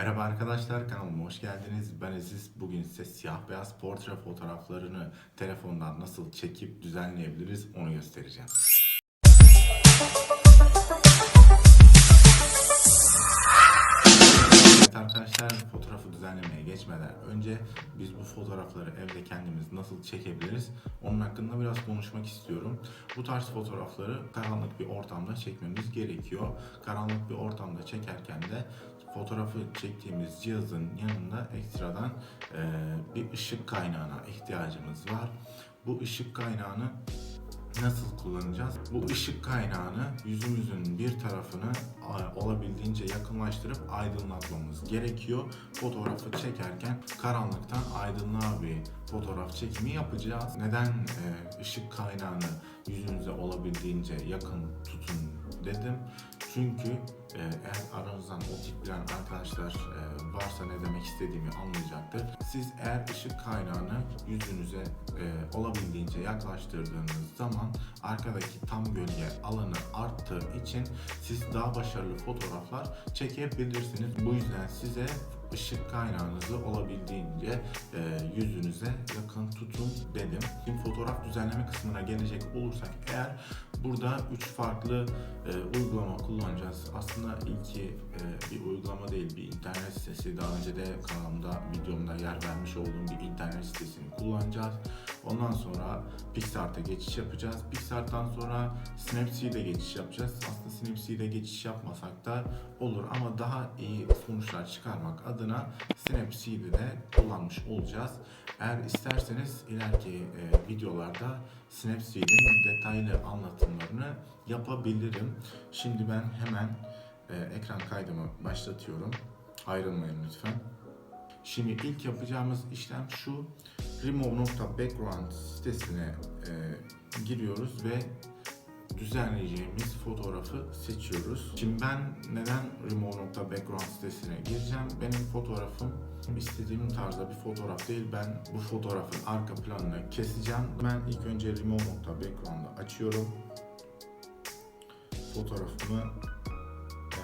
Merhaba arkadaşlar kanalıma hoş geldiniz. Ben Aziz. Bugün size siyah beyaz portre fotoğraflarını telefondan nasıl çekip düzenleyebiliriz onu göstereceğim. Evet arkadaşlar fotoğrafı düzenlemeye geçmeden önce biz bu fotoğrafları evde kendimiz nasıl çekebiliriz onun hakkında biraz konuşmak istiyorum. Bu tarz fotoğrafları karanlık bir ortamda çekmemiz gerekiyor. Karanlık bir ortamda çekerken de fotoğrafı çektiğimiz cihazın yanında ekstradan eee, bir ışık kaynağına ihtiyacımız var. Bu ışık kaynağını nasıl kullanacağız? Bu ışık kaynağını yüzümüzün bir tarafını olabildiğince yakınlaştırıp aydınlatmamız gerekiyor. Fotoğrafı çekerken karanlıktan aydınlığa bir fotoğraf çekimi yapacağız. Neden e, ışık kaynağını yüzünüze olabildiğince yakın tutun dedim. Çünkü e, eğer aranızdan o tip bilen arkadaşlar e, varsa ne demek istediğimi anlayacaktır. Siz eğer ışık kaynağını yüzünüze e, olabildiğince yaklaştırdığınız zaman arkadaki tam gölge alanı arttığı için siz daha başarılı fotoğraflar çekebilirsiniz. Bu yüzden size ışık kaynağınızı olabildiğince e, yüzünüze yakın tutun dedim. Şimdi fotoğraf düzenleme kısmına gelecek olursak eğer burada üç farklı e, uygulama kullanacağız. Aslında ilki e, bir uygulama değil bir internet sitesi. Daha önce de kanalımda videomda yer vermiş olduğum bir internet sitesini kullanacağız. Ondan sonra PixArt'a geçiş yapacağız. PixArt'tan sonra Snapseed'e geçiş yapacağız. Aslında Snapseed'e geçiş yapmasak da olur ama daha iyi sonuçlar çıkarmak adına Snapseed'i de kullanmış olacağız. Eğer isterseniz ileriki e, videolarda Snapseed'in detaylı anlatımlarını yapabilirim. Şimdi ben hemen e, ekran kaydımı başlatıyorum. Ayrılmayın lütfen. Şimdi ilk yapacağımız işlem şu. Remove.background sitesine e, giriyoruz ve düzenleyeceğimiz fotoğrafı seçiyoruz. Şimdi ben neden Remove.background sitesine gireceğim? Benim fotoğrafım istediğim tarzda bir fotoğraf değil. Ben bu fotoğrafın arka planını keseceğim. Ben ilk önce Remove.background'ı açıyorum. Fotoğrafımı e,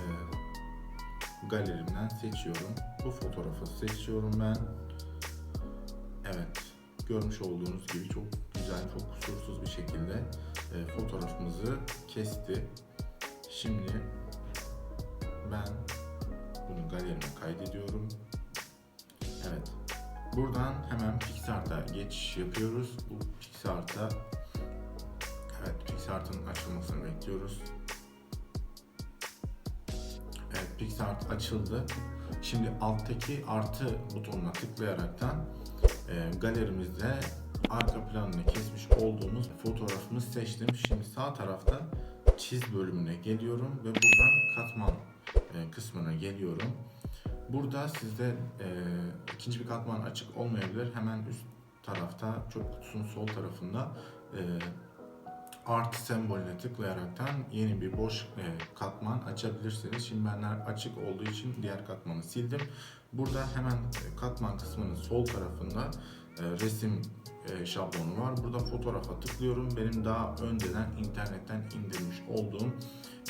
galerimden seçiyorum. Bu fotoğrafı seçiyorum ben. Evet, görmüş olduğunuz gibi çok güzel, çok kusursuz bir şekilde e, fotoğrafımızı kesti. Şimdi ben bunu galerime kaydediyorum. Evet. Buradan hemen PixArt'a geçiş yapıyoruz. Bu PixArt'a Evet, PixArt'ın açılmasını bekliyoruz. Evet, PixArt açıldı. Şimdi alttaki artı butonuna tıklayaraktan e, galerimizde arka planını kesmiş olduğumuz fotoğrafımı seçtim. Şimdi sağ tarafta çiz bölümüne geliyorum ve buradan katman e, kısmına geliyorum. Burada sizde e, ikinci bir katman açık olmayabilir. Hemen üst tarafta çöp kutusunun sol tarafında e, artı sembolüne tıklayaraktan yeni bir boş e, katman açabilirsiniz. Şimdi benler açık olduğu için diğer katmanı sildim. Burada hemen e, katman kısmının sol tarafında e, resim e, şablonu var. Burada fotoğrafa tıklıyorum. Benim daha önceden internetten indirmiş olduğum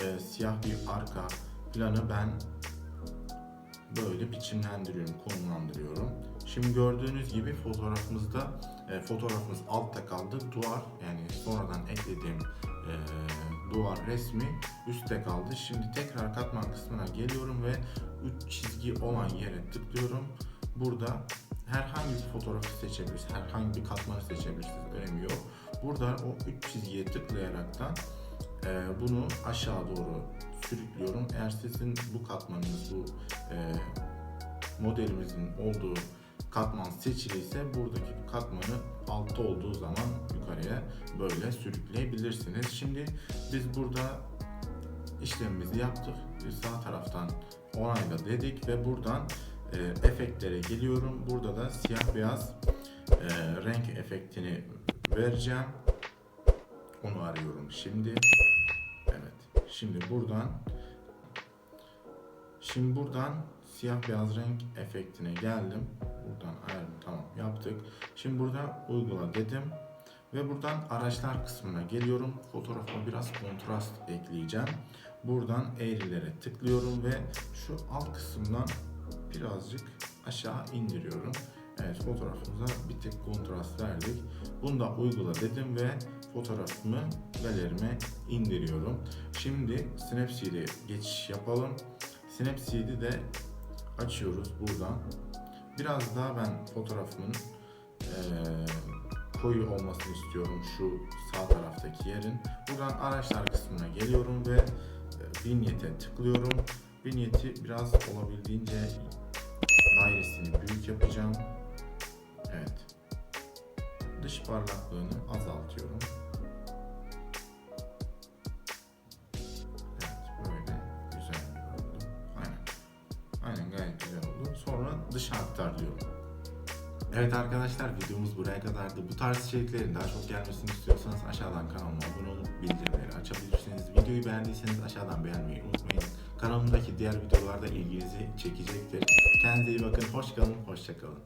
e, siyah bir arka planı ben böyle biçimlendiriyorum, konumlandırıyorum. Şimdi gördüğünüz gibi fotoğrafımızda e, fotoğrafımız altta kaldı. Duvar yani sonradan eklediğim e, duvar resmi üstte kaldı. Şimdi tekrar katman kısmına geliyorum ve 3 çizgi olan yere tıklıyorum. Burada herhangi bir fotoğrafı seçebilirsiniz. Herhangi bir katmanı seçebilirsiniz. Önemi yok. Burada o 3 çizgiye tıklayaraktan e, bunu aşağı doğru sürüklüyorum. Eğer sizin bu katmanınız bu e, modelimizin olduğu katman seçiliyse buradaki katmanı altta olduğu zaman yukarıya böyle sürükleyebilirsiniz. Şimdi biz burada işlemimizi yaptık. Sağ taraftan onayla dedik ve buradan e, efektlere geliyorum. Burada da siyah beyaz e, renk efektini vereceğim. Onu arıyorum şimdi. Evet. Şimdi buradan Şimdi buradan siyah beyaz renk efektine geldim. Buradan ayarını tamam yaptık. Şimdi burada uygula dedim. Ve buradan araçlar kısmına geliyorum. Fotoğrafa biraz kontrast ekleyeceğim. Buradan eğrilere tıklıyorum ve şu alt kısımdan birazcık aşağı indiriyorum. Evet fotoğrafımıza bir tık kontrast verdik. Bunu da uygula dedim ve fotoğrafımı galerime indiriyorum. Şimdi Snapseed'e geçiş yapalım. Snapseed'i de açıyoruz buradan. Biraz daha ben fotoğrafımın eee, koyu olmasını istiyorum şu sağ taraftaki yerin. Buradan araçlar kısmına geliyorum ve e, vignette tıklıyorum. Vigneti biraz olabildiğince dairesini büyük yapacağım. Evet. Dış parlaklığını azaltıyorum. Aynen gayet güzel oldu. Sonra dışa aktar diyorum. Evet arkadaşlar videomuz buraya kadardı. Bu tarz içeriklerin daha çok gelmesini istiyorsanız aşağıdan kanalıma abone olup bildirimleri açabilirsiniz. Videoyu beğendiyseniz aşağıdan beğenmeyi unutmayın. Kanalımdaki diğer videolarda ilginizi çekecektir. Kendinize iyi bakın. Hoş kalın. Hoşça kalın.